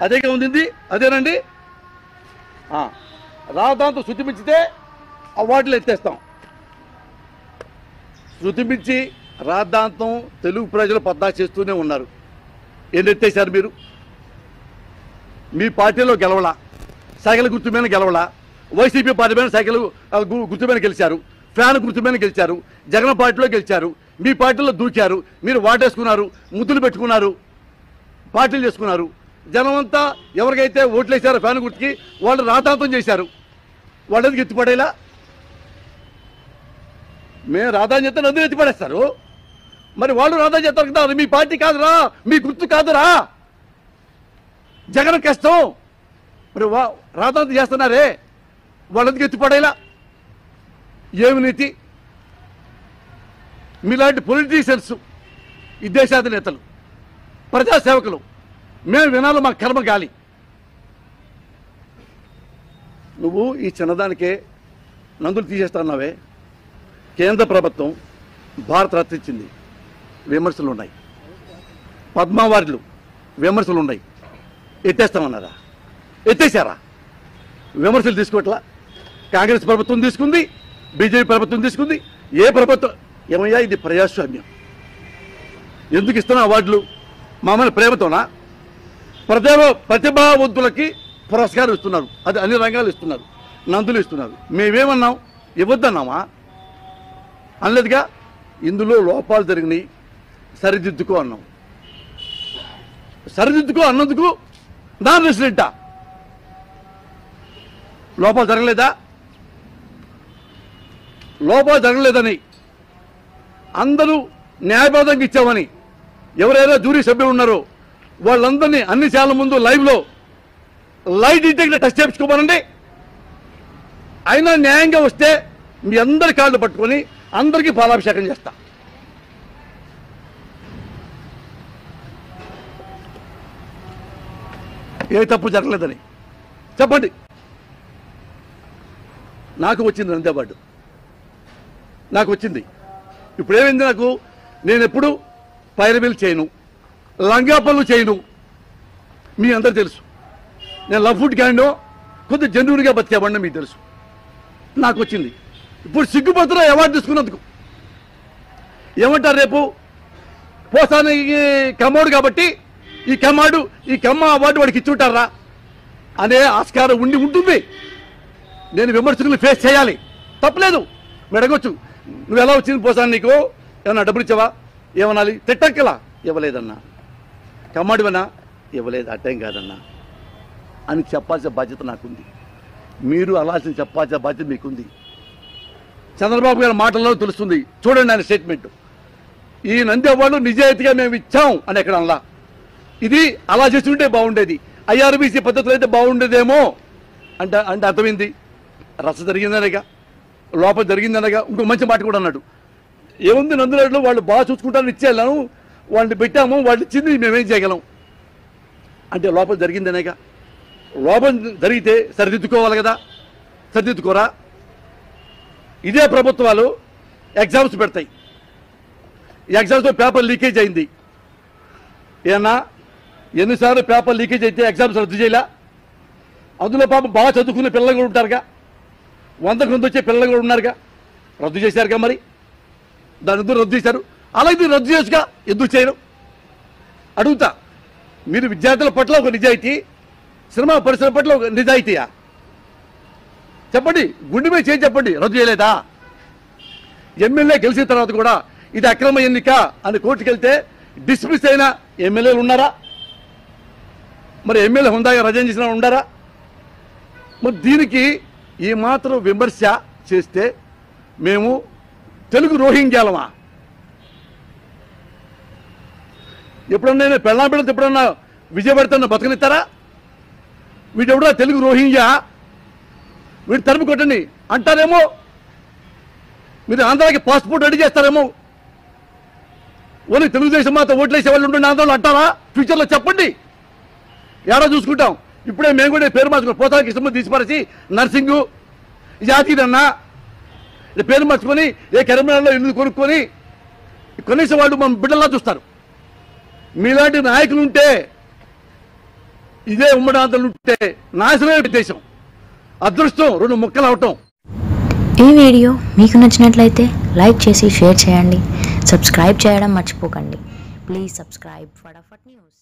అదేగా ఉంది అదేనండి. ఆ, శుద్ధి శృతి మించితే అవార్డులు ఎత్తేస్తాం. శృతి మించి రాద్ధాంతం తెలుగు ప్రజలు పద్దా చేస్తూనే ఉన్నారు. ఎన్ని మీరు? మీ పార్టీలో గెలవలా? సైకిల్ గుర్తు మీద గెలవలా? వైసీపీ పార్టీ మీద సైకిల్ ఆ, గుర్తు మీద గెలిచారు. ఫ్యాన్ గుర్తు మీద గెలిచారు. జగన్ పార్టీలో గెలిచారు. మీ పార్టీలో దూకారు. మీరు వాటేసుకున్నారు. ముద్దులు పెట్టుకున్నారు. పార్టీలు చేసుకున్నారు. జనం అంతా ఎవరికైతే ఓట్లు వేసారో ఫ్యాన్ గుర్తుకి వాళ్ళు రాతాంతం చేశారు. వాళ్ళది ఎత్తిపడేలా? మేము రాధా చేస్తే నన్ను ఎత్తిపడేస్తారు? మరి వాళ్ళు రాధా చేస్తారు కదా మీ పార్టీ కాదురా మీ గుర్తు కాదురా. జగన్ కష్టం. మరి వా రాధాంతం చేస్తున్నారే. వాళ్ళది ఎత్తిపడేలా? ఏమి నీతి? మీలాంటి పొలిటీషియన్స్ ఈ దేశాధినేతలు ప్రజాసేవకులు మేము వినాలి మా కర్మ గాలి. నువ్వు ఈ చిన్నదానికే నందులు తీసేస్తున్నావే కేంద్ర ప్రభుత్వం భారత రత్న ఇచ్చింది. విమర్శలు ఉన్నాయి. పద్మావారిలు విమర్శలు ఉన్నాయి. ఎత్తేస్తామన్నారా? ఎత్తేసారా విమర్శలు తీసుకోవట్లా? కాంగ్రెస్ ప్రభుత్వం తీసుకుంది బీజేపీ ప్రభుత్వం తీసుకుంది. ఏ ప్రభుత్వం? ఏమయ్యా ఇది ప్రజాస్వామ్యం. ఎందుకు ఇస్తున్నా అవార్డులు? మామూలు ప్రేమతోనా? ప్రతిభ ప్రతిభావంతులకి పురస్కారం ఇస్తున్నారు. అది అన్ని రంగాలు ఇస్తున్నారు. నందులు ఇస్తున్నారు. మేమేమన్నాం? ఇవ్వద్దన్నామా? అనలేదుగా? ఇందులో లోపాలు జరిగినాయి. సరిదిద్దుకో అన్నాం. సరిదిద్దుకో అన్నందుకు నాన్ రెసిడెంట లోపాలు జరగలేదా? లోపాలు జరగలేదని అందరూ న్యాయబద్ధంగా ఇచ్చామని ఎవరైనా జూరీ సభ్యులు ఉన్నారో వాళ్ళందరినీ అన్ని శాల ముందు లైవ్లో లైవ్ డిటెక్టర్ టెస్ట్ చేయించుకోమనండి అయినా న్యాయంగా వస్తే మీ అందరి కాళ్ళు పట్టుకొని అందరికీ పాలాభిషేకం చేస్తా. ఏ తప్పు జరగలేదని. చెప్పండి. నాకు వచ్చింది నంది అవార్డు నాకు వచ్చింది. ఇప్పుడు ఏమైంది నాకు? నేను ఎప్పుడు పైరవీలు చేయను. లంగా పనులు చేయను. మీ అందరు తెలుసు. నేను లవ్ ఫుడ్ క్యాండో కొద్ది జన్యునిగా బతికేవాడిని మీకు తెలుసు. నాకు వచ్చింది ఇప్పుడు సిగ్గుపడుతున్నా అవార్డు తీసుకున్నందుకు. ఏమంటారు రేపు? పోసానికి ఈ కమ్మోడు కాబట్టి ఈ కమ్మాడు ఈ కమ్మ అవార్డు వాడికి ఇచ్చి ఉంటారా అనే ఆస్కారం ఉండి ఉంటుంది. నేను విమర్శకులు ఫేస్ చేయాలి. తప్పలేదు. మెడగొచ్చు. నువ్వు ఎలా వచ్చింది పోసాను నీకు? ఏమన్నా డబ్బులు ఇచ్చావా? ఏమనాలి? తిట్టక్కలా. ఇవ్వలేదన్నా. కమ్మడివనా? ఇవ్వలేదు అట్టేం కాదన్నా. అని చెప్పాల్సిన బాధ్యత నాకుంది. మీరు అలాసిన చెప్పాల్సిన బాధ్యత మీకుంది. చంద్రబాబు గారి మాటల్లో తెలుస్తుంది. చూడండి ఆయన స్టేట్మెంట్ ఈ నందేవాళ్ళు నిజాయితీగా మేము ఇచ్చాం అని ఎక్కడ అనలా ఇది అలా చేస్తుంటే బాగుండేది. ఐఆర్బీసీ పద్ధతులు అయితే బాగుండేదేమో అంటే అంటే అర్థమైంది. రస జరిగిందనగా లోపల జరిగిందనగా ఇంకో మంచి మాట కూడా అన్నాడు. ఏముంది నందులాడులో వాళ్ళు బాగా చూసుకుంటారని ఇచ్చేళ్ళాను వాళ్ళని పెట్టాము వాళ్ళు ఇచ్చింది మేమేం చేయగలం? అంటే లోపల జరిగిందనేగా. లోపం జరిగితే సరిదిద్దుకోవాలి కదా? సరిదిద్దుకోరా? ఇదే ప్రభుత్వాలు ఎగ్జామ్స్ పెడతాయి. ఎగ్జామ్స్లో పేపర్ లీకేజ్ అయింది. ఏమన్నా ఎన్నిసార్లు పేపర్ లీకేజ్ అయితే ఎగ్జామ్స్ రద్దు చేయలే? అందులో పాపం బాగా చదువుకునే పిల్లలు కూడా ఉంటారుగా. వందకు వంద వచ్చే పిల్లలు కూడా ఉన్నారుగా. రద్దు చేశారుగా మరి? దాని ఎందుకు రద్దు చేశారు? అలాగే రద్దు చేసుగా ఎందుకు చేయరు అడుగుతా. మీరు విద్యార్థుల పట్ల ఒక నిజాయితీ సినిమా పరిశ్రమ పట్ల ఒక నిజాయితీయా? చెప్పండి. గుండె మీద చేసి చెప్పండి. రద్దు చేయలేదా? ఎమ్మెల్యే గెలిచిన తర్వాత కూడా ఇది అక్రమ ఎన్నిక అని కోర్టుకు వెళ్తే డిస్మిస్ అయిన ఎమ్మెల్యేలు ఉన్నారా? మరి ఎమ్మెల్యే హుందాగా రజన్ చేసిన ఉండారా? ఉన్నారా మరి దీనికి ఈ మాత్రం విమర్శ చేస్తే మేము తెలుగు రోహింగ్యాలమా? ఎప్పుడన్నా నేను పెళ్ళాం పెడితే ఎప్పుడన్నా విజయపడతాను బతకనిస్తారా? ఎవడో తెలుగు రోహింగ్యా? వీడు తరుపు కొట్టండి. అంటారేమో? మీరు ఆంధ్రాకి పాస్పోర్ట్ రెడీ చేస్తారేమో? ఓన్లీ తెలుగుదేశం మాత్రం ఓట్లేసే వాళ్ళు ఉండండి ఆంధ్రలో అంటారా? ఫ్యూచర్లో చెప్పండి. ఏడా చూసుకుంటాం. ఇప్పుడే మేము కూడా పేరు మార్చుకుని పోతానికి ఇష్టం తీసిపరిచి నర్సింగు జాతీయన్న పేరు మార్చుకొని ఏ కరీంనగర్లో ఇల్లు కొనుక్కొని కనీసం వాళ్ళు మన బిడ్డలా చూస్తారు. మీలాంటి నాయకులు ఉంటే ఇదే ఉమ్మడాంతలు ఉంటే నాశనమే దేశం అదృష్టం రెండు ముక్కలు అవటం. ఈ వీడియో మీకు నచ్చినట్లయితే లైక్ చేసి షేర్ చేయండి. సబ్స్క్రైబ్ చేయడం మర్చిపోకండి. Please subscribe Fatafat news.